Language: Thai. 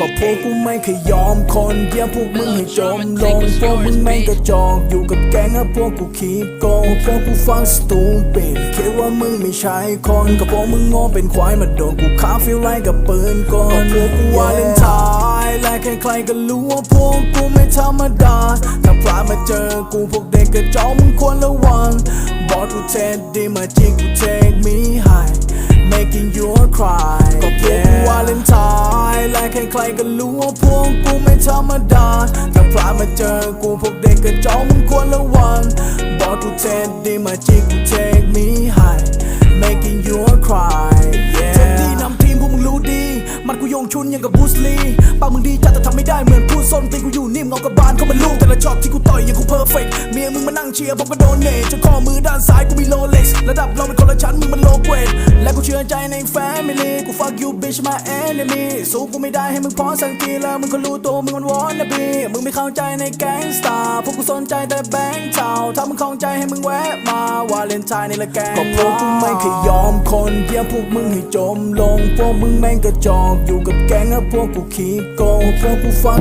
ก็พวกกูไม่เคยยอมคนเดียวพวกมึงให้จมลงพวกมึงแม่งกระจอกอยู่กับแก๊งอะพวกกูขี้โกงพวกกูฟังสตูปิดคิดว่ามึงไม่ใช่คนก็พวกมึงโง่เป็นควายมาโดนกูค้าฟิลไลกับปืนกลพวกกูวาเลนไทน์และใครๆก็รู้ว่าพวกกูไม่ธรรมดาถ้าพลาดมาเจอกูพวกเด็กกระจอกมึงควรระวังบอกกูเทนดีมาจิกกู take me high making you cry ใครก็รู้ว่าพวกกูไม่ธรรมดาถ้าพลาดมาเจอกูพวกเด็กกระจอกมึงควรระวังบอกกูเทนดีมาจิกกู take me high making you cry เทนดีนำทีมพวกมึงรู้ดี มันกูโยงชุนยังกับบูสลีปากมึงดีจัดแต่ทำไม่ได้เหมือนพูดส้นตีนกูอยู่นิ่มเงากับบานเขามันลูกแต่ละช็อตที่กูต่อยยังกูเพอร์เฟกเมียมึงมานั่งเชียร์ผมก็โดนเนทจนข้อมือด้านซ้ายกูมีโลเล็กระดับเรา ชื่อใจในแฟมิลี่กู fuck you bitch my enemy สู้กูไม่ได้ให้มึงพอสักทีแล้วมึงก็รู้ตัวมึงมันวอนนะบีมึงไม่เข้าใจในแก๊งสตาร์พวกกูสนใจแต่แบงค์เท่าถ้ามึงเข้าใจให้มึงแวะมาวาเลนไทน์ในละแกงก็พวกกูไม่เคยยอมคนเดียวพวกมึงให้จมลงพวกมึงแม่งกระจอกอยู่กับแก๊งอะพวกกูขี้โกงพวกกูฟัง